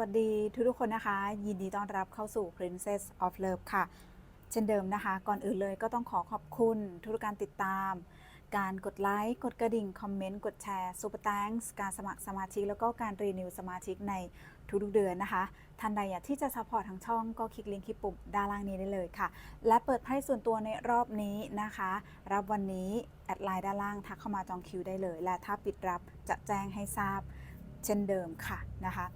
วัสดีค่ะสวัสดีทุกทุกคนนะคะ ยินดีต้อนรับเข้าสู่ Princess of Love ค่ะ เช่นเดิมนะคะ ก่อนอื่นเลยก็ต้องขอขอบคุณทุกการติดตาม การกดไลค์กดกระดิ่ง คอมเมนต์ กดแชร์ซูเปอร์ a n งการสมัครสมาชิก แล้วก็การรีนิวสมาชิกในทุกๆเดือนนะคะท่านใดอยากที่จะซัพพอร์ตทางช่องก็คลิกลิงก์ที่ปุ่มด้านล่างนี้ได้เลยค่ะ และเปิดไพ่ส่วนตัวในรอบนี้นะคะ รับวันนี้แอดไลน์ด้านล่างทักเข้ามาจองคิวได้เลย และถ้าปิดรับจะแจ้งให้ทราบเช่นเดิมค่ะนะคะ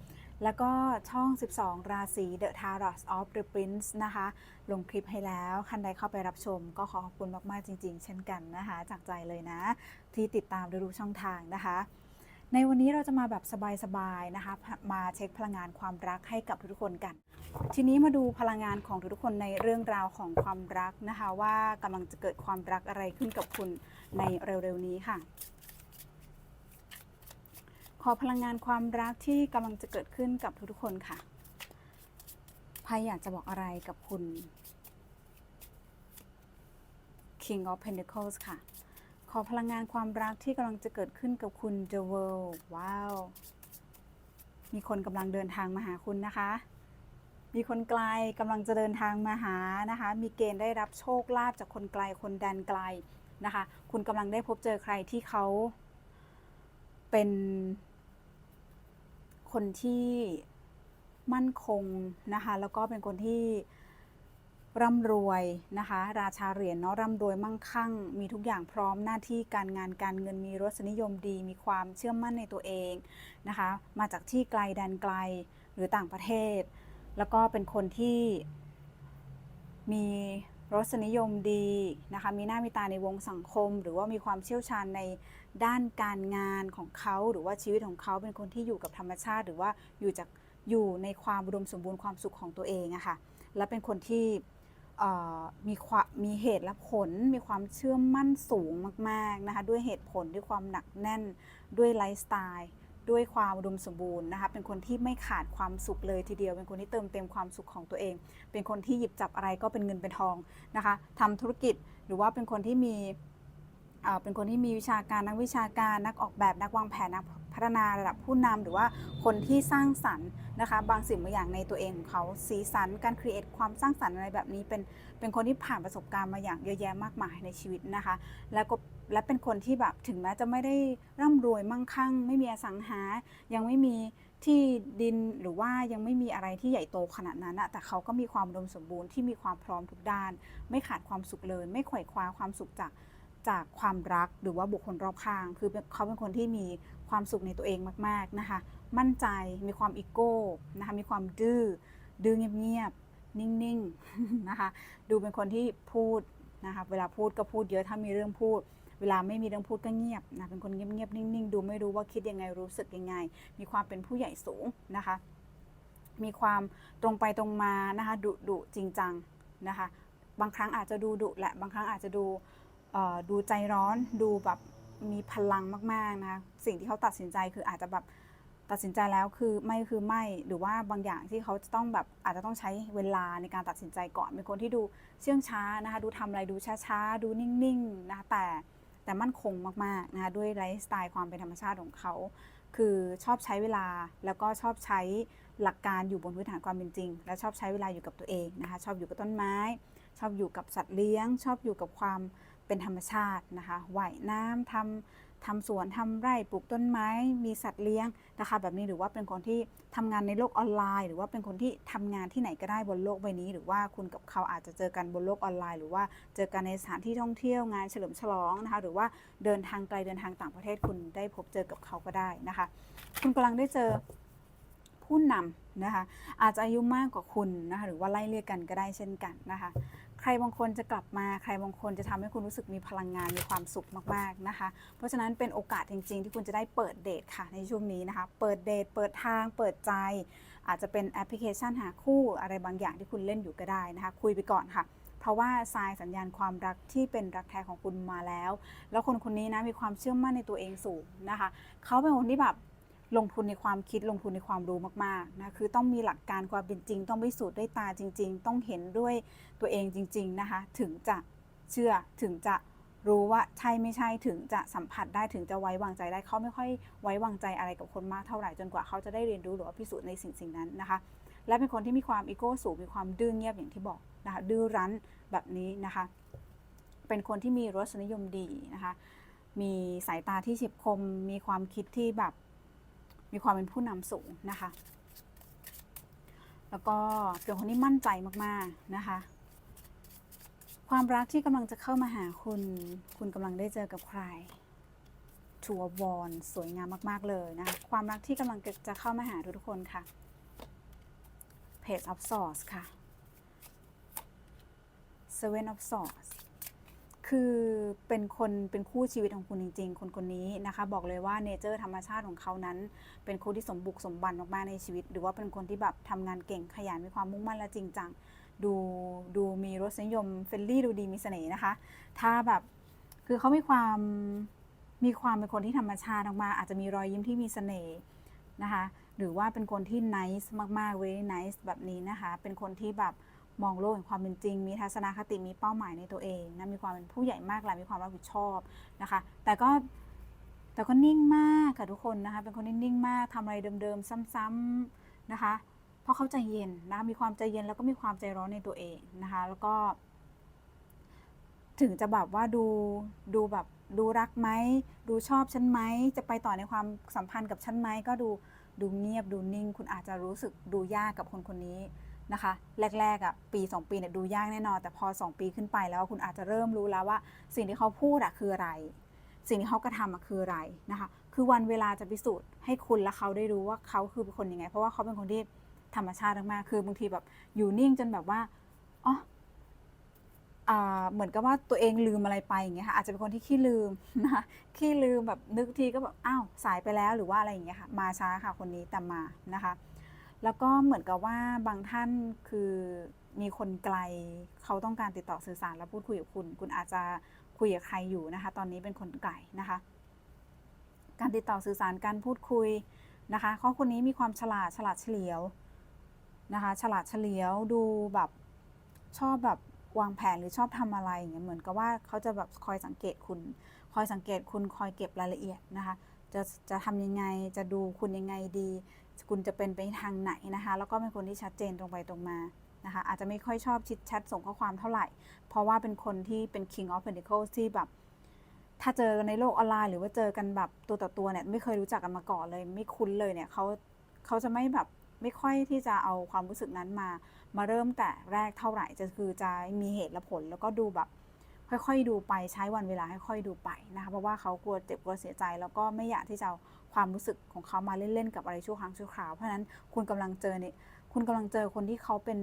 แล้วก็ช่อง 12 ราศี The Tarot of the Prince นะคะ ลงคลิปให้แล้วคันใดเข้าไปรับชม ก็ขอขอบคุณมาก ๆ จริง ๆ เช่นกันนะคะ จากใจเลยนะ ที่ติดตามดูช่องทางนะคะ ในวันนี้เราจะมาแบบสบาย ๆ นะคะ มาเช็คพลังงานความรักให้กับทุกคนกัน ทีนี้มาดูพลังงานของทุกคนในเรื่องราวของความรักนะคะ ว่ากำลังจะเกิดความรักอะไรขึ้นกับคุณในเร็ว ๆ นี้ค่ะ ขอพลังงานความรักที่กำลังจะเกิดขึ้นกับทุกๆคนค่ะไพ่อยากจะบอกอะไรกับคุณ King of Pentacles ค่ะ ขอพลังงานความรักที่กำลังจะเกิดขึ้นกับคุณ The World ว้าว มีคนกำลังเดินทางมาหาคุณนะคะ มีคนไกลกำลังจะเดินทางมาหานะคะ มีเกณฑ์ได้รับโชคลาภจากคนไกลคนแดนไกลนะคะ คุณกำลังได้พบเจอใครที่เขาเป็น คนที่มั่นคงนะคะแล้วก็เป็นคนที่ร่ำรวยนะคะราชาเหรียญเนาะร่ำรวยมั่งคั่ง มีทุกอย่างพร้อมหน้าที่การงานการเงินมีรสนิยมดี มีความเชื่อมั่นในตัวเองนะคะมาจากที่ไกลแดนไกลหรือต่างประเทศ แล้วก็เป็นคนที่มีรสนิยมดีนะคะมีหน้ามีตาในวงสังคม หรือว่ามีความเชี่ยวชาญใน ด้านการงานของเขาหรือว่าชีวิตของเขาเป็นคนที่อยู่กับธรรมชาติ หรือว่าอยู่จากอยู่ในความอุดมสมบูรณ์ความสุขของตัวเองอะค่ะและเป็นคนที่มีความมีเหตุและผล มีความเชื่อมั่นสูงมากๆนะคะด้วยเหตุผลด้วยความหนักแน่น ด้วยไลฟ์สไตล์ด้วยความอุดมสมบูรณ์นะคะเป็นคนที่ไม่ขาดความสุขเลยทีเดียว เป็นคนที่เติมเต็มความสุขของตัวเอง เป็นคนที่หยิบจับอะไรก็เป็นเงินเป็นทองนะคะทำธุรกิจหรือว่าเป็นคนที่มี เป็นคนที่มีวิชาการนักวิชาการนักออกแบบนักวางแผนนักพัฒนาระดับผู้นำหรือว่าคนที่สร้างสรรค์นะคะ บางสิ่งบางอย่างในตัวเองของเขาสีสันการครีเอทความสร้างสรรค์อะไรแบบนี้เป็นเป็นคนที่ผ่านประสบการณ์มาอย่างเยอะแยะมากมายในชีวิตนะคะ แล้วก็และเป็นคนที่แบบถึงแม้จะไม่ได้ร่ำรวยมั่งคั่ง ไม่มีอสังหา ยังไม่มีที่ดินหรือว่ายังไม่มีอะไรที่ใหญ่โตขนาดนั้นอะแต่เขาก็มีความดมสมบูรณ์ที่มีความพร้อมทุกด้าน ไม่ขาดความสุขเลย ไม่ขว่คว้าความสุขจาก จากความรักหรือว่าบุคคลรอบข้าง คือเขาเป็นคนที่มีความสุขในตัวเองมากๆนะคะ มั่นใจมีความอีโก้นะคะมีความดื้อดื้อเงียบๆนิ่งๆนะคะ ดูเป็นคนที่พูดนะคะเวลาพูดก็พูดเยอะถ้ามีเรื่องพูด เวลาไม่มีเรื่องพูดก็เงียบนะเป็นคนเงียบๆนิ่งๆ ดูไม่รู้ว่าคิดยังไงรู้สึกยังไง มีความเป็นผู้ใหญ่สูงนะคะ มีความตรงไปตรงมานะคะดุดุจริงจังนะคะ บางครั้งอาจจะดูดุแหละบางครั้งอาจจะดู ดูใจร้อนดูแบบมีพลังมากๆนะคะสิ่งที่เขาตัดสินใจคืออาจจะแบบตัดสินใจแล้วคือไม่คือไม่หรือว่าบางอย่างที่เขาจะต้องแบบอาจจะต้องใช้เวลาในการตัดสินใจก่อนเป็นคนที่ดูเชื่องช้านะคะดูทำอะไรดูช้าๆ ดูนิ่งๆนะคะแต่แต่มั่นคงมากๆนะคะด้วยไลฟ์สไตล์ความเป็นธรรมชาติของเขา คือชอบใช้เวลาแล้วก็ชอบใช้หลักการอยู่บนพื้นฐานความเป็นจริง และชอบใช้เวลาอยู่กับตัวเองนะคะชอบอยู่กับต้นไม้ ชอบอยู่กับสัตว์เลี้ยง ชอบอยู่กับความ เป็นธรรมชาตินะคะว่ายน้ำทำทำสวนทำไร่ปลูกต้นไม้ มีสัตว์เลี้ยงนะคะ แบบนี้หรือว่าเป็นคนที่ทำงานในโลกออนไลน์ หรือว่าเป็นคนที่ทำงานที่ไหนก็ได้บนโลกใบนี้ หรือว่าคุณกับเขาอาจจะเจอกันบนโลกออนไลน์ หรือว่าเจอกันในสถานที่ท่องเที่ยวงานเฉลิมฉลองนะคะ หรือว่าเดินทางไกลเดินทางต่างประเทศคุณได้พบเจอกับเขาก็ได้นะคะ คุณกำลังได้เจอผู้นำนะคะอาจจะอายุมากกว่าคุณนะคะหรือว่าไล่เรียกกันก็ได้เช่นกันนะคะ ใครบางคนจะกลับมา ใครบางคนจะทำให้คุณรู้สึกมีพลังงานมีความสุขมากๆนะคะ เพราะฉะนั้นเป็นโอกาสจริง ๆ ที่คุณจะได้เปิดเดทค่ะในช่วงนี้นะคะ เปิดเดทเปิดทาง เปิดใจ อาจจะเป็นแอปพลิเคชันหาคู่อะไรบางอย่างที่คุณเล่นอยู่ก็ได้นะคะ คุยไปก่อนค่ะเพราะว่าทรายสัญญาณความรักที่เป็นรักแท้ของคุณมาแล้ว แล้วคนคนนี้นะมีความเชื่อมั่นในตัวเองสูงนะคะ เขาเป็นคนที่แบบ ลงทุนในความคิดลงทุนในความรู้มากๆนะคือต้องมีหลักการความเป็นจริง ต้องพิสูจน์ด้วยตาจริง ๆ ต้องเห็นด้วยตัวเองจริง ๆนะคะ ถึงจะเชื่อถึงจะรู้ว่าใช่ไม่ใช่ถึงจะสัมผัสได้ถึงจะไว้วางใจได้เขาไม่ค่อยไว้วางใจอะไรกับคนมากเท่าไหร่จนกว่าเขาจะได้เรียนรู้หรือว่าพิสูจน์ในสิ่งสิ่งนั้นนะคะ และเป็นคนที่มีความอีโก้สูงมีความดื้อเงียบอย่างที่บอกนะคะดื้อรั้นแบบนี้นะคะ เป็นคนที่มีรสนิยมดีนะคะ มีสายตาที่เฉียบคม มีความคิดที่แบบ มีความเป็นผู้นำสูงนะคะ แล้วก็เป็นคนที่มั่นใจมากๆนะคะ ความรักที่กำลังจะเข้ามาหาคุณ คุณกำลังได้เจอกับใครทัววอนสวยงามมาก ๆ เลยนะคะ ความรักที่กำลังจะเข้ามาหาทุกคนค่ะ Page of Swords ค่ะ Seven of Swords คือเป็นคนเป็นคู่ชีวิตของคุณจริง ๆ คนคนนี้นะคะ บอกเลยว่าเนเจอร์ธรรมชาติของเขานั้น เป็นคนที่สมบุกสมบันมากๆในชีวิต หรือว่าเป็นคนที่แบบทำงานเก่งขยันมีความมุ่งมั่นและจริงจังดูดูมีรสนิยมเฟรนลี่ดูดีมีเสน่ห์นะคะ ถ้าแบบคือเขามีความมีความเป็นคนที่ธรรมชาติมากๆอาจจะมีรอยยิ้มที่มีเสน่ห์นะคะ หรือว่าเป็นคนที่ nice มากๆ very nice แบบนี้นะคะ เป็นคนที่แบบ มองโลกแห่งความเป็นจริง มีทัศนคติมีเป้าหมายในตัวเองนะมีความเป็นผู้ใหญ่มากและมีความรับผิดชอบนะคะ แต่ก็แต่ก็นิ่งมากค่ะทุกคนนะคะเป็นคนที่นิ่งมากทำอะไรเดิมๆซ้ำๆนะคะ เพราะเขาใจเย็นนะะมีความใจเย็นแล้วก็มีความใจร้อนในตัวเองนะคะ แล้วก็ ถึงจะแบบว่าดูดูแบบดูรักไหมดูชอบฉันไหมจะไปต่อในความสัมพันธ์กับฉันไหมก็ดูดูเงียบดูนิ่ง คุณอาจจะรู้สึกดูยากกับคนคนนี้ นะคะ แรกๆอะปี 2 ปีเนี่ยดูยากแน่นอน แต่พอ 2 ปีขึ้นไปแล้วคุณอาจจะเริ่มรู้แล้วว่า สิ่งที่เขาพูดอะคืออะไร สิ่งที่เขากระทำอะคืออะไรนะคะ คือวันเวลาจะพิสูจน์ให้คุณและเขาได้รู้ว่าเขาคือเป็นคนยังไง เพราะว่าเขาเป็นคนที่ธรรมชาติมากๆคือบางทีแบบอยู่นิ่งจนแบบว่าอ๋อเหมือนกับว่าตัวเองลืมอะไรไปอย่างเงี้ยค่ะอาจจะเป็นคนที่ขี้ลืมนะคะขี้ลืมแบบนึกทีก็แบบอ้าวสายไปแล้วหรือว่าอะไรอย่างเงี้ยค่ะมาช้าค่ะคนนี้แต่มานะคะ แล้วก็เหมือนกับว่าบางท่านคือมีคนไกลเขาต้องการติดต่อสื่อสารและพูดคุยกับคุณ คุณอาจจะคุยกับใครอยู่นะคะ ตอนนี้เป็นคนไกลนะคะ การติดต่อสื่อสารการพูดคุยนะคะเขาคนนี้มีความฉลาดฉลาดเฉลียวนะคะ ฉลาดเฉลียวดูแบบชอบแบบวางแผนหรือชอบทำอะไรอย่างเงี้ยเหมือนกับว่าเขาจะแบบคอยสังเกตคุณ คอยสังเกตคุณคอยเก็บรายละเอียดนะคะ จะจะทำยังไงจะดูคุณยังไงดี คุณจะเป็นไปทางไหนนะคะ แล้วก็เป็นคนที่ชัดเจนตรงไปตรงมานะคะอาจจะไม่ค่อยชอบชิดแชทส่งข้อความเท่าไหร่ เพราะว่าเป็นคนที่เป็น king of pentacles ที่แบบ ถ้าเจอกันในโลกออนไลน์หรือว่าเจอกันแบบตัวต่อตัวเนี่ยไม่เคยรู้จักกันมาก่อนเลย ไม่คุ้นเลยเนี่ยเขาเขาจะไม่แบบไม่ค่อยที่จะเอาความรู้สึกนั้นมา มาเริ่มแต่แรกเท่าไหร่จะคือจะมีเหตุและผล แล้วก็ดูแบบ ค่อยๆดูไปใช้วันเวลาค่อยๆดูไปนะคะเพราะว่าเขากลัวเจ็บกลัวเสียใจ แล้วก็ไม่อยากที่จะ ความรู้สึกของเขามาเล่นๆกับอะไรชั่วครั้งชั่วคราว เพราะฉะนั้นคุณกำลังเจอเนี่ยคุณกำลังเจอคนที่เขาเป็น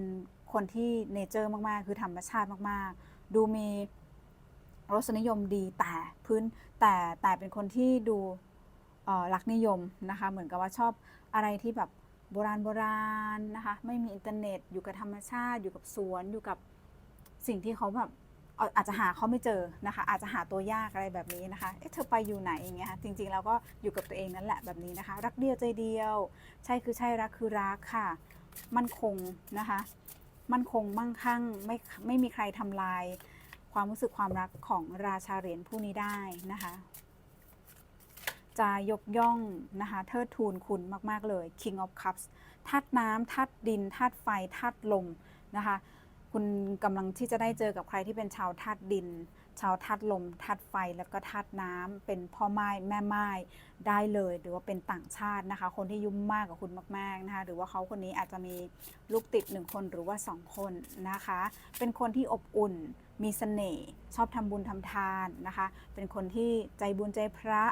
คนที่เนเจอร์มากๆ คือธรรมชาติมากๆ ดูมีรสนิยมดีแต่พื้นแต่แต่เป็นคนที่ดูรักนิยมนะคะเหมือนกับว่าชอบอะไรที่แบบโบราณโบราณนะคะไม่มีอินเทอร์เน็ตอยู่กับธรรมชาติอยู่กับสวนอยู่กับสิ่งที่เขาแบบ อาจจะหาเขาไม่เจอนะคะ อาจจะหาตัวยากอะไรแบบนี้นะคะ เอ๊ะเธอไปอยู่ไหนอย่างเงี้ยค่ะ จริงๆเราก็อยู่กับตัวเองนั่นแหละแบบนี้นะคะ รักเดียวใจเดียว ใช่คือใช่รักคือรักค่ะ มั่นคงนะคะ มั่นคงมั่งคั่งไม่ไม่มีใครทำลาย ความรู้สึกความรักของราชาเหรียญผู้นี้ได้นะคะ จะยกย่องนะคะเทิดทูนคุณมากๆเลย King of Cups ธาตุน้ำธาตุดินธาตุไฟธาตุลมนะคะ คุณกำลังที่จะได้เจอกับใครที่เป็นชาวธาตุดิน ชาวธาตุลมธาตุไฟแล้วก็ธาตุน้ำเป็นพ่อไม้แม่ไม้ได้เลย หรือว่าเป็นต่างชาตินะคะ คนที่ยุ่มมากกับคุณมากๆนะคะหรือว่าเขาคนนี้อาจจะมีลูกติดหนึ่งคนหรือว่าสองคนนะคะ เป็นคนที่อบอุ่นมีเสน่ห์ชอบทำบุญทำทานนะคะ เป็นคนที่ใจบุญใจพระ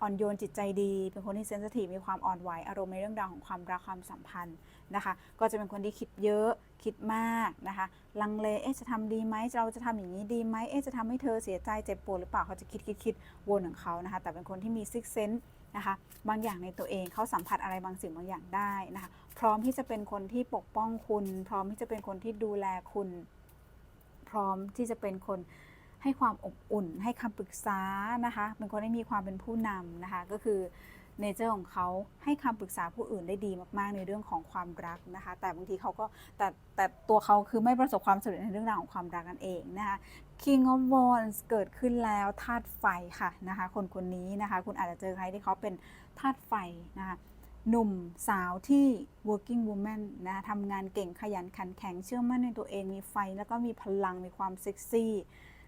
อ่อนโยนจิตใจดี เป็นคนที่เซนสทีฟมีความอ่อนไหวอารมณ์ในเรื่องราวของความรักความสัมพันธ์นะคะ ก็จะเป็นคนที่คิดเยอะ คิดมากนะคะ ลังเล เอ๊ะ จะทำดีไหม เราจะทำอย่างนี้ดีไหม เอ๊ะ จะทำให้เธอเสียใจเจ็บปวดหรือเปล่า เขาจะคิดคิดคิดวนของเขานะคะ แต่เป็นคนที่มีซิกเซนนะคะ บางอย่างในตัวเอง เขาสัมผัสอะไรบางสิ่งบางอย่างได้นะคะ พร้อมที่จะเป็นคนที่ปกป้องคุณ พร้อมที่จะเป็นคนที่ดูแลคุณ พร้อมที่จะเป็นคนให้ความอบอุ่น ให้คำปรึกษานะคะ เป็นคนที่มีความเป็นผู้นำนะคะ ก็คือ เนเจอร์ของเขาให้คำปรึกษาผู้อื่นได้ดีมากๆ ในเรื่องของความรักนะคะ แต่บางทีเขาก็แต่แต่ตัวเขาคือไม่ประสบความสำเร็จในเรื่องราวของความรักนั่นเองนะคะ King of Wands เกิดขึ้นแล้วธาตุไฟค่ะนะคะคนคนนี้นะคะคุณอาจจะเจอใครที่เขาเป็นธาตุไฟนะคะหนุ่มสาวที่ working woman นะทำงานเก่งขยันขันแข็งเชื่อมั่นในตัวเองมีไฟ แล้วก็มีพลังมีความเซ็กซี่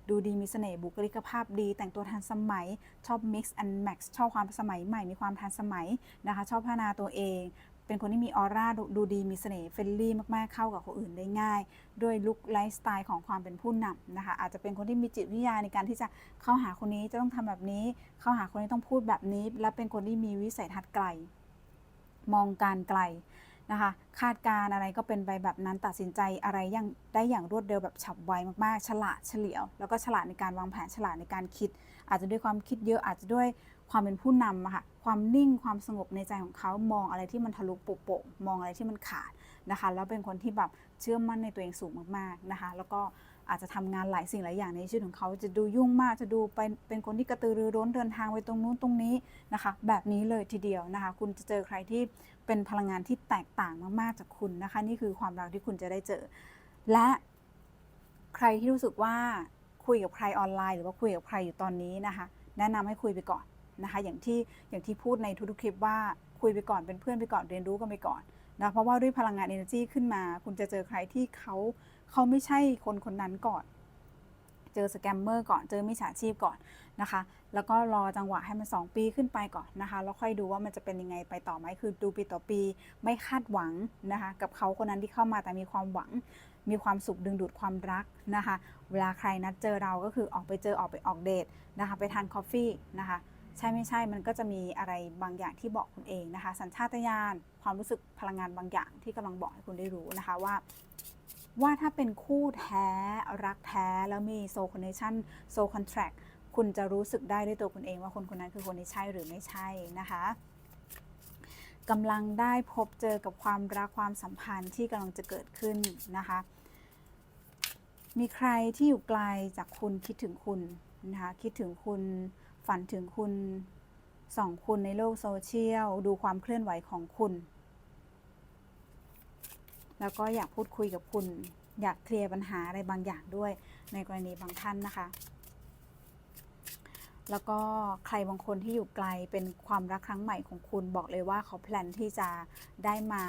ดูดีมีเสน่ห์บุคลิกภาพดี แต่งตัวทันสมัย ชอบ mix and match ชอบความสมัยใหม่ มีความทันสมัยนะคะ ชอบพัฒนาตัวเอง เป็นคนที่มีออร่าดูดูดีมีเสน่ห์เฟรนลี่มากๆเข้ากับคนอื่นได้ง่าย ด้วยลุคไลฟ์สไตล์ของความเป็นผู้นำนะคะ อาจจะเป็นคนที่มีจิตวิทยาในการที่จะเข้าหาคนนี้จะต้องทำแบบนี้ เข้าหาคนนี้ต้องพูดแบบนี้ และเป็นคนที่มีวิสัยทัศน์ไกล มองการไกล นะคะ คาดการณ์อะไรก็เป็นไปแบบนั้นตัดสินใจอะไรย่างได้อย่างรวดเร็วแบบฉับไวมากๆ ฉลาดเฉลียว แล้วก็ฉลาดในการวางแผนฉลาดในการคิด อาจจะด้วยความคิดเยอะอาจจะด้วยความเป็นผู้นำอะค่ะความนิ่งความสงบในใจของเขามองอะไรที่มันทะลุโปร่งมองอะไรที่มันขาดนะคะ แล้วเป็นคนที่แบบเชื่อมั่นในตัวเองสูงมากๆนะคะ แล้วก็อาจจะทำงานหลายสิ่งหลายอย่างในชีวิตของเขาจะดูยุ่งมากจะดูเป็นเป็นคนที่กระตือรือร้นเดินทางไปตรงนู้นตรงนี้นะคะ แบบนี้เลยทีเดียวนะคะ คุณจะเจอใครที่ เป็นพลังงานที่แตกต่างมาก ๆ จากคุณนะคะ นี่คือความรักที่คุณจะได้เจอ และใครที่รู้สึกว่าคุยกับใครออนไลน์ หรือว่าคุยกับใครอยู่ตอนนี้นะคะ แนะนำให้คุยไปก่อนนะคะ อย่างที่อย่างที่พูดในทุกๆคลิปว่าคุยไปก่อนเป็นเพื่อนไปก่อนเรียนรู้กันไปก่อนนะเพราะว่าด้วยพลังงาน energy ขึ้นมา คุณจะเจอใครที่เขาเขาไม่ใช่คนคนนั้นก่อน เจอสแกมเมอร์ก่อนเจอมิจฉาชีพก่อน นะคะ แล้วก็รอจังหวะให้มัน 2 ปีขึ้นไปก่อนนะคะ แล้วค่อยดูว่ามันจะเป็นยังไงไปต่อไหมคือดูปีต่อปี ไม่คาดหวังนะคะ กับเขาคนนั้นที่เข้ามาแต่มีความหวัง มีความสุขดึงดูดความรักนะคะ เวลาใครนัดเจอเราก็คือออกไปเจอออกไปออกเดทนะคะ ไปทานกาแฟนะคะใช่ไม่ใช่ มันก็จะมีอะไรบางอย่างที่บอกคุณเองนะคะ สัญชาตญาณ ความรู้สึกพลังงานบางอย่างที่กำลังบอกให้คุณได้รู้นะคะว่า ว่าถ้าเป็นคู่แท้รักแท้ แล้วมีโซคอนเนชั่นโซคอนแทรค คุณจะรู้สึกได้ด้วยตัวคุณเองว่าคนคนนั้นคือคนที่ใช่หรือไม่ใช่นะคะกำลังได้พบเจอกับความรักความสัมพันธ์ที่กำลังจะเกิดขึ้นนะคะ มีใครที่อยู่ไกลจากคุณคิดถึงคุณนะคะคิดถึงคุณฝันถึงคุณส่องคุณในโลกโซเชียล ดูความเคลื่อนไหวของคุณ แล้วก็อยากพูดคุยกับคุณ อยากเคลียร์ปัญหาอะไรบางอย่างด้วยในกรณีบางท่านนะคะ แล้วก็ใครบางคนที่อยู่ไกลเป็นความรักครั้งใหม่ของคุณบอกเลยว่าเขาแพลนที่จะได้มา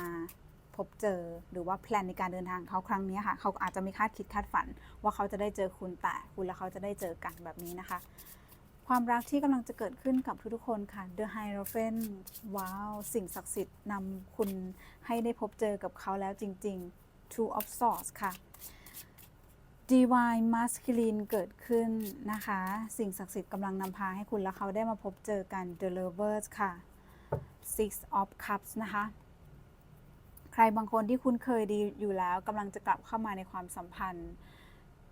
พบเจอหรือว่าแพลนในการเดินทางเขาครั้งนี้ค่ะ เขาอาจจะไม่คาดคิดคาดฝัน ว่าเขาจะได้เจอคุณแต่คุณและเขาจะได้เจอกันแบบนี้นะคะ ความรักที่กำลังจะเกิดขึ้นกับทุกๆคนค่ะ The Hierophant ว้าว สิ่งศักดิ์สิทธิ์นำคุณให้ได้พบเจอกับเขาแล้วจริง ๆ Two of Swords ค่ะ Divine Masculine เกิดขึ้นนะคะ สิ่งศักดิ์สิทธิ์กำลังนำพาให้คุณและเขาได้มาพบเจอกัน The Lovers ค่ะ Six of Cups นะคะ ใครบางคนที่คุ้นเคยดีอยู่แล้วกำลังจะกลับเข้ามาในความสัมพันธ์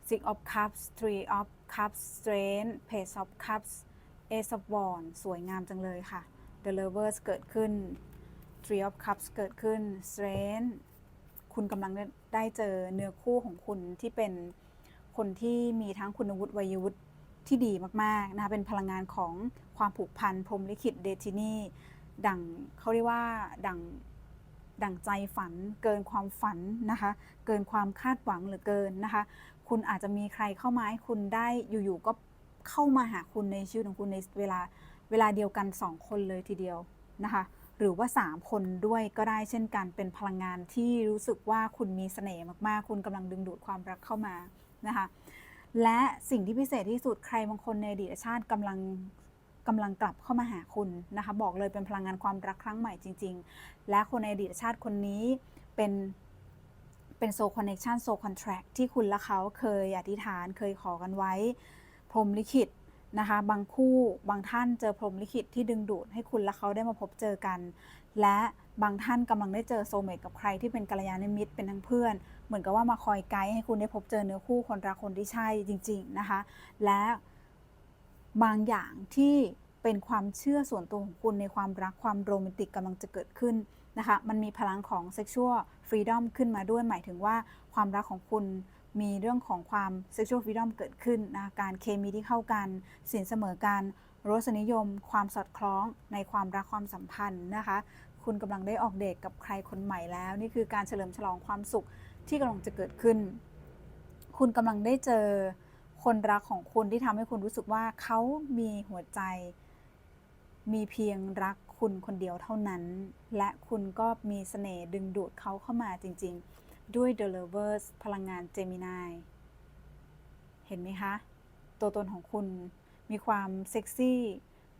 Six of Cups Three of Cups Strength Page of Cups Ace of Wands สวยงามจังเลยค่ะ The Lovers เกิดขึ้น Three of Cups เกิดขึ้น Strength คุณกำลังได้เจอเนื้อคู่ของคุณที่เป็น คนที่มีทั้งคุณวุฒิวัยวุฒิที่ดีมากๆนะคะเป็นพลังงานของความผูกพันพรมลิขิตเดทินีดังเขาเรียกว่าดังดั่งใจฝัน เกินความฝันนะคะ เกินความคาดหวังหลือเกินนะคะ คุณอาจจะมีใครเข้ามาให้คุณได้อยู่ๆก็เข้ามาหาคุณในชีวิตของคุณในเวลาเวลาเดียวกัน 2 คนเลยทีเดียวนะคะ หรือว่า 3 คนด้วยก็ได้เช่นกันเป็นพลังงานที่รู้สึกว่าคุณมีเสน่ห์มากๆ คุณกำลังดึงดูดความรักเข้ามา นะคะและสิ่งที่พิเศษที่สุดใครบางคนในอดีตชาติกำลังกำลังกลับเข้ามาหาคุณนะคะบอกเลยเป็นพลังงานความรักครั้งใหม่จริง ๆ และคนในอดีตชาติคนนี้เป็นเป็นโซคอนเนคชันโซคอนแทรคที่คุณและเขาเคยอธิษฐานเคยขอกันไว้ พรมลิขิต นะคะ บางคู่บางท่านเจอพรหมลิขิตที่ดึงดูดให้คุณและเขาได้มาพบเจอกัน และบางท่านกำลังได้เจอโซเมตกับใครที่เป็นกัลยาณมิตรเป็นทั้งเพื่อน เหมือนกับว่ามาคอยไกด์ให้คุณได้พบเจอเนื้อคู่คนรักคนที่ใช่จริง ๆนะคะ และบางอย่างที่เป็นความเชื่อส่วนตัวของคุณในความรักความโรแมนติกกำลังจะเกิดขึ้นนะคะ มันมีพลังของ sexual freedom ขึ้นมาด้วยหมายถึงว่าความรักของคุณ มีเรื่องของความ sexual freedom เกิดขึ้นนะการเคมีที่เข้ากันสินเสมอกันรสนิยม ความสอดคล้องในความรักความสัมพันธ์นะคะ คุณกำลังได้ออกเดทกับใครคนใหม่แล้ว นี่คือการเฉลิมฉลองความสุขที่กำลังจะเกิดขึ้น คุณกำลังได้เจอคนรักของคุณที่ทำให้คุณรู้สึกว่าเขามีหัวใจ มีเพียงรักคุณคนเดียวเท่านั้น และคุณก็มีเสน่ห์ดึงดูดเขาเข้ามาจริง ๆ ด้วย The Lovers พลังงานเจมินายเห็นไหมคะ ตัวตนของคุณมีความเซ็กซี่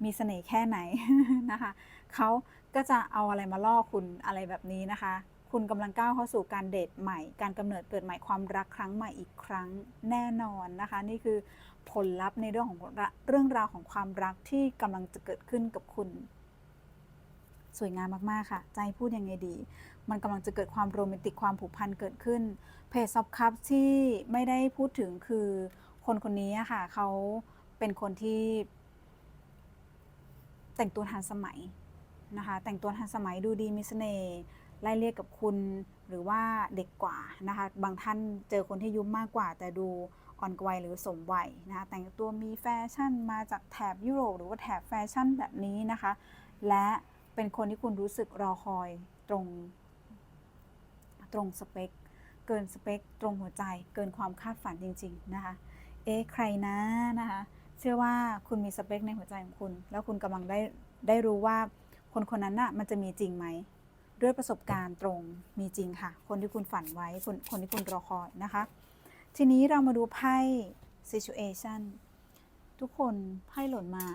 มีเสน่ห์แค่ไหนนะคะเขาก็จะเอาอะไรมาล่อคุณอะไรแบบนี้นะคะ คุณกำลังก้าวเข้าสู่การเดทใหม่ การกำเนิดเกิดใหม่ความรักครั้งใหม่อีกครั้งแน่นอนนะคะ นี่คือผลลัพธ์ในเรื่องของเรื่องราวของความรักที่กำลังจะเกิดขึ้นกับคุณ สวยงามมาก ๆ ค่ะ ใจพูดยังไงดี มันกำลังจะเกิดความโรแมนติกความผูกพันเกิดขึ้นเพจซอฟคัพที่ไม่ได้พูดถึงคือคนคนนี้ค่ะเขาเป็นคนที่ แต่งตัวทันสมัยนะคะแต่งตัวทันสมัยดูดีมีเสน่ห์ไล่เรียกกับคุณหรือว่าเด็กกว่านะคะบางท่านเจอคนที่อายุมากกว่า แต่ดูอ่อนกวัยหรือสมวัยนะคะแต่งตัวมีแฟชั่นมาจากแถบยุโรปหรือว่าแถบแฟชั่นแบบนี้นะคะ และเป็นคนที่คุณรู้สึกรอคอยตรง ตรงสเปค เกินสเปค ตรงหัวใจ เกินความคาดฝันจริง ๆ นะคะ เอ๊ะใครนะนะคะ เชื่อว่าคุณมีสเปคในหัวใจของคุณ แล้วคุณกำลังได้ได้รู้ว่าคนคนนั้นน่ะมันจะมีจริงไหมด้วยประสบการณ์ตรงมีจริงค่ะ คนที่คุณฝันไว้คนคนที่คุณรอคอยนะคะ ทีนี้เรามาดูไพ่ situation ทุกคนไพ่หล่นมา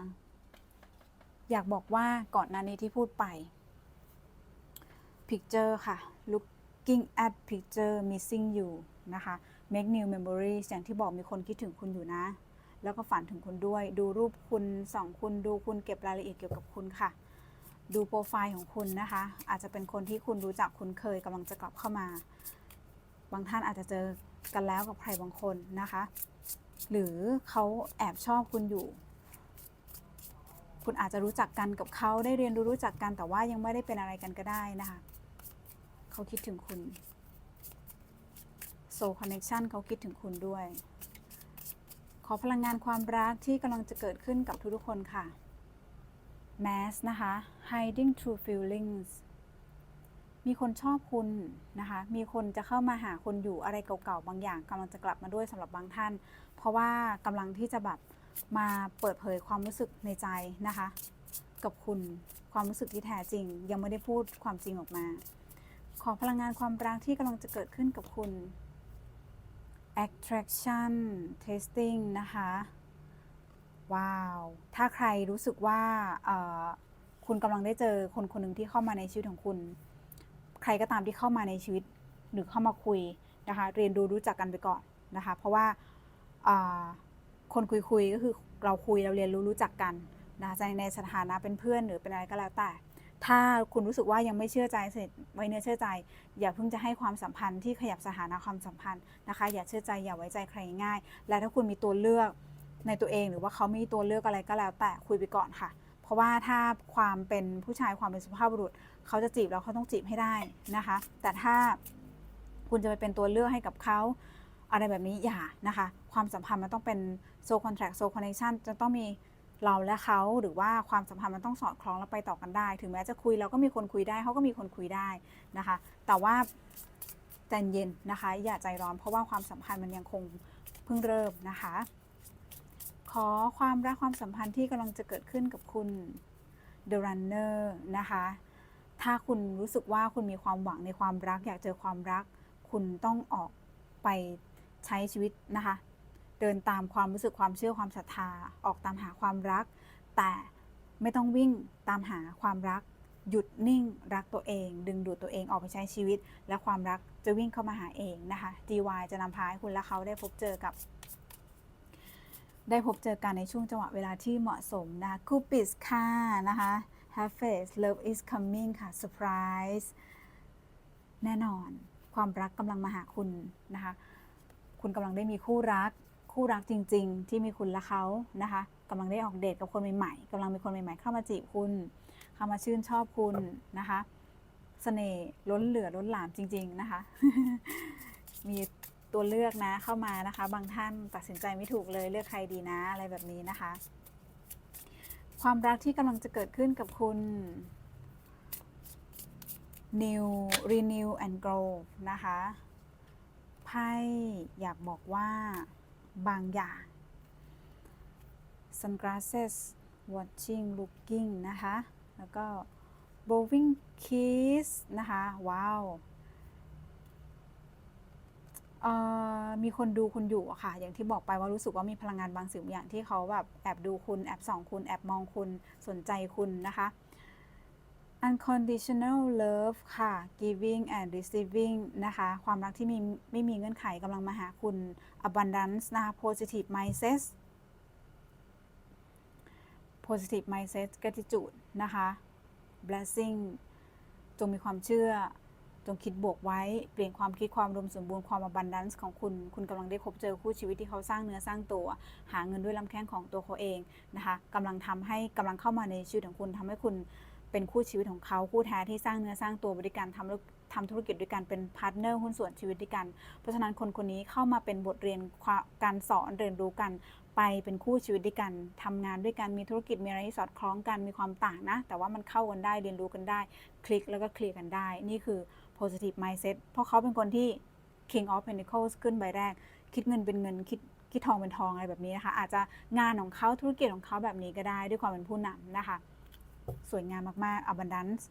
อยากบอกว่าก่อนหน้านี้ที่พูดไป picture ค่ะ looking at picture missing you นะคะ make new memories อย่างที่บอกมีคนคิดถึงคุณอยู่นะ แล้วก็ฝันถึงคุณด้วย ดูรูปคุณส่องคุณดูคุณเก็บรายละเอียดเกี่ยวกับคุณค่ะ ดูโปรไฟล์ของคุณนะคะ อาจจะเป็นคนที่คุณรู้จักคุ้นเคยกำลังจะกลับเข้ามา บางท่านอาจจะเจอกันแล้วกับใครบางคนนะคะ หรือเขาแอบชอบคุณอยู่คุณอาจจะรู้จักกันกับเขาได้เรียนรู้รู้จักกันแต่ว่ายังไม่ได้เป็นอะไรกันก็ได้นะคะ เขาคิดถึงคุณ Soul Connection เขาคิดถึงคุณด้วย ขอพลังงานความรักที่กำลังจะเกิดขึ้นกับทุกๆคนค่ะ Mass นะคะ Hiding True Feelings มีคนชอบคุณนะคะ มีคนจะเข้ามาหาคุณอยู่อะไรเก่าๆบางอย่างกำลังจะกลับมาด้วยสำหรับบางท่าน เพราะว่ากำลังที่จะแบบมาเปิดเผยความรู้สึกในใจนะคะ กับคุณความรู้สึกที่แท้จริง ยังไม่ได้พูดความจริงออกมา ขอพลังงานความรักที่กำลังจะเกิดขึ้นกับคุณ attraction testing นะคะ ว้าว ถ้าใครรู้สึกว่าคุณกำลังได้เจอคนคนหนึ่งที่เข้ามาในชีวิตของคุณ ใครก็ตามที่เข้ามาในชีวิตหรือเข้ามาคุยนะคะ เรียนรู้รู้จักกันไปก่อนนะคะ เพราะว่าคนคุยคุยๆก็คือเราคุยเราเรียนรู้รู้จักกันนะคะในในสถานะเป็นเพื่อนหรือเป็นอะไรก็แล้วแต่ ถ้าคุณรู้สึกว่ายังไม่เชื่อใจเสนิทไว้เนื้อเชื่อใจ อย่าเพิ่งจะให้ความสัมพันธ์ที่ขยับสถานะความสัมพันธ์นะคะ อย่าเชื่อใจอย่าไว้ใจใครง่าย และถ้าคุณมีตัวเลือกในตัวเองหรือว่าเขามีตัวเลือกอะไรก็แล้ว แต่คุยไปก่อนค่ะ เพราะว่าถ้าความเป็นผู้ชายความเป็นสุภาพบุรุษ เขาจะจีบแล้วเขาต้องจีบให้ได้นะคะ แต่ถ้าคุณจะไปเป็นตัวเลือกให้กับเขาอะไรแบบนี้อย่านะคะ ความสัมพันธ์มันต้องเป็นโซคอนแท c t โซคอนเนคชั่นจะต้องมี เราและเขาหรือว่าความสัมพันธ์มันต้องสอดคล้องแล้วไปต่อกันได้ ถึงแม้จะคุยเราก็มีคนคุยได้เขาก็มีคนคุยได้นะคะ แต่ว่าใจเย็นนะคะ อย่าใจร้อนเพราะว่าความสัมพันธ์มันยังคงเพิ่งเริ่มนะคะ ขอความรักความสัมพันธ์ที่กำลังจะเกิดขึ้นกับคุณ The Runner นะคะ ถ้าคุณรู้สึกว่าคุณมีความหวังในความรัก อยากเจอความรัก คุณต้องออกไปใช้ชีวิตนะคะ เดินตามความรู้สึกความเชื่อความศรัทธา ออกตามหาความรัก แต่ไม่ต้องวิ่งตามหาความรัก หยุดนิ่งรักตัวเอง ดึงดูดตัวเองออกไปใช้ชีวิต และความรักจะวิ่งเข้ามาหาเองนะคะ DY จะนำพาให้คุณและเขาได้พบเจอกับ ได้พบเจอกันในช่วงจังหวะเวลาที่เหมาะสมนะคูปิสค่ะนะคะ Have faith love is coming ค่ะ surprise แน่นอน ความรักกำลังมาหาคุณนะคะ คุณกำลังได้มีคู่รัก คู่รักจริง ๆ ที่มีคุณและเขานะคะกำลังได้ออกเดทกับคนใหม่ๆกำลังมีคนใหม่ๆเข้ามาจีบคุณ เข้ามาชื่นชอบคุณนะคะเสน่ห์ล้นเหลือล้นหลามจริง ๆนะคะ มีตัวเลือกนะเข้ามานะคะ บางท่านตัดสินใจไม่ถูกเลยเลือกใครดีนะอะไรแบบนี้นะคะ ความรักที่กำลังจะเกิดขึ้นกับคุณ New Renew and Grow นะคะไพ่อยากบอกว่า บางอย่าง sunglasses watching looking นะคะ แล้วก็ blowing kiss นะคะ ว้าวมีคนดูคุณอยู่อะค่ะ อย่างที่บอกไปว่ารู้สึกว่ามีพลังงานบางสิ่งบางอย่างที่เขาแบบแอบดูคุณ แอบส่องคุณ แอบมองคุณ สนใจคุณนะคะ unconditional love ค่ะ giving and receiving นะคะ ความรักที่มีไม่มีเงื่อนไขกำลังมาหาคุณ abundance นะคะ positive mindset positive mindset gratitude นะคะ blessing จงมีความเชื่อ จงคิดบวกไว้ เปลี่ยนความคิดความรวมสมบูรณ์ความ abundance ของคุณ คุณกำลังได้พบเจอคู่ชีวิตที่เขาสร้างเนื้อสร้างตัว หาเงินด้วยลำแข้งของตัวเขาเองนะคะกำลังทำให้กำลังเข้ามาในชีวิตของคุณทำให้คุณ เป็นคู่ชีวิตของเขาคู่แท้ที่สร้างเนื้อสร้างตัวบริการทำธุรทำธุรกิจด้วยกันเป็นพาร์ทเนอร์หุ้นส่วนชีวิตด้วยกัน เพราะฉะนั้นคนคนนี้เข้ามาเป็นบทเรียนการสอนเรียนรู้กันไปเป็นคู่ชีวิตด้วยกันทำงานด้วยกันมีธุรกิจมีอะไรที่สอดคล้องกันมีความต่างนะ แต่ว่ามันเข้ากันได้เรียนรู้กันได้ คลิกแล้วก็เคลียร์กันได้ นี่คือ positive mindset เพราะเขาเป็นคนที่ king of pentacles ขึ้นใบแรก คิดเงินเป็นเงินคิดคิดทองเป็นทองอะไรแบบนี้นะคะ อาจจะงานของเขาธุรกิจของเขาแบบนี้ก็ได้ด้วยความเป็นผู้นำนะคะ สวยงามมากๆ abundance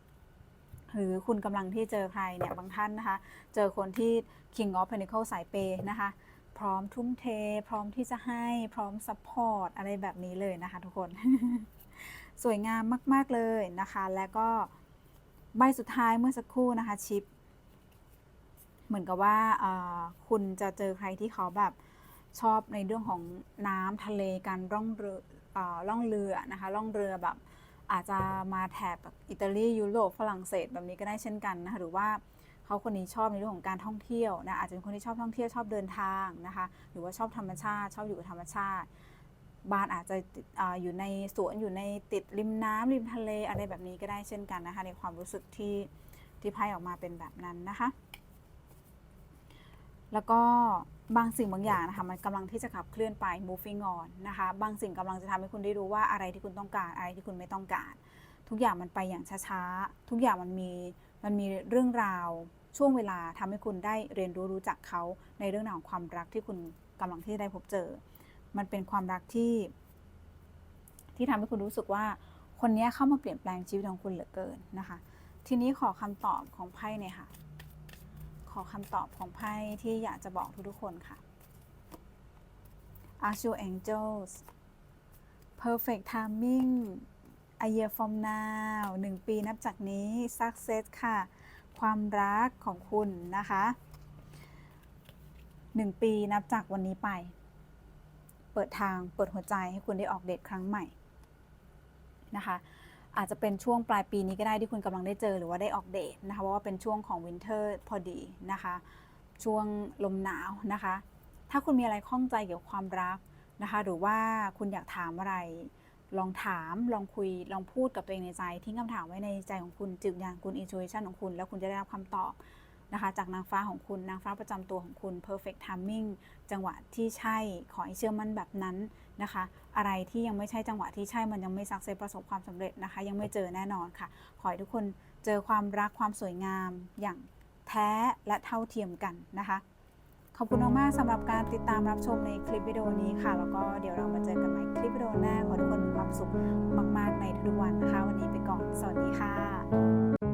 หรือคุณกำลังที่เจอใครเนี่ยบางท่านนะคะ เจอคนที่ king of pentacles สายเปย์นะคะ พร้อมทุ่มเท พร้อมที่จะให้พร้อมซัพพอร์ตอะไรแบบนี้เลยนะคะทุกคน สวยงามมาก ๆ เลยนะคะ และก็ใบสุดท้ายเมื่อสักครู่นะคะชิป เหมือนกับว่าคุณจะเจอใครที่เขาแบบชอบในเรื่องของน้ำทะเลการร่องเรืออล่องเรือนะคะล่องเรือแบบ อาจจะมาแถบแบบอิตาลียุโรปฝรั่งเศสแบบนี้ก็ได้เช่นกันนะคะหรือว่าเขาคนนี้ชอบในเรื่องของการท่องเที่ยวนะอาจจะเป็นคนที่ชอบท่องเที่ยวชอบเดินทางนะคะหรือว่าชอบธรรมชาติ ชอบอยู่กับธรรมชาติ บ้านอาจจะออยู่ในสวนอยู่ในติดริมน้ำริมทะเลอะไรแบบนี้ก็ได้เช่นกันนะคะในความรู้สึกที่ที่ไพ่ออกมาเป็นแบบนั้นนะคะ แล้วก็ บางสิ่งบางอย่างนะคะมันกำลังที่จะขับเคลื่อนไป moving on นะคะ บางสิ่งกำลังจะทำให้คุณได้รู้ว่าอะไรที่คุณต้องการอะไรที่คุณไม่ต้องการ ทุกอย่างมันไปอย่างช้าๆ ทุกอย่างมันมีมันมีเรื่องราวช่วงเวลาทำให้คุณได้เรียนรู้รู้จักเขาในเรื่องราวของความรักที่คุณกำลังที่ได้พบเจอ มันเป็นความรักที่ ที่ทำให้คุณรู้สึกว่าคนนี้เข้ามาเปลี่ยนแปลงชีวิตของคุณเหลือเกินนะคะ ทีนี้ขอคำตอบของไพ่เนี่ยค่ะ ขอคำตอบของไพ่ที่อยากจะบอกทุกๆคนค่ะ Archangel Angels Perfect Timing A year from now หนึ่งปีนับจากนี้ Success ค่ะ ความรักของคุณนะคะหนึ่งปีนับจากวันนี้ไป เปิดทางเปิดหัวใจให้คุณได้ออกเดทครั้งใหม่นะคะ อาจจะเป็นช่วงปลายปีนี้ก็ได้ที่คุณกำลังได้เจอหรือว่าได้ออกเดทนะคะเพราะว่าเป็นช่วงของวินเทอร์พอดีนะคะ ช่วงลมหนาวนะคะ ถ้าคุณมีอะไรข้องใจเกี่ยวกับความรักนะคะ หรือว่าคุณอยากถามอะไร ลองถามลองคุยลองพูดกับตัวเองในใจทิ้งคำถามไว้ในใจของคุณจิตวิญญาณคุณอิน t u i t i o n ของคุณ แล้วคุณจะได้รับคำตอบนะคะจากนางฟ้าของคุณนางฟ้าประจำตัวของคุณ perfect timing จังหวะที่ใช่ขอให้เชื่อมั่นแบบนั้น นะคะ อะไรที่ยังไม่ใช่จังหวะที่ใช่มันยังไม่สักเซประสบความสำเร็จนะคะ ยังไม่เจอแน่นอนค่ะ ขอให้ทุกคนเจอความรักความสวยงามอย่างแท้และเท่าเทียมกันนะคะ ขอบคุณมากๆสำหรับการติดตามรับชมในคลิปวิดีโอนี้ค่ะ แล้วก็เดี๋ยวเรามาเจอกันใหม่คลิปวิดีโอหน้าขอทุกคนมีความสุขมาก ๆ ในทุกวันนะคะ วันนี้ไปก่อน สวัสดีค่ะ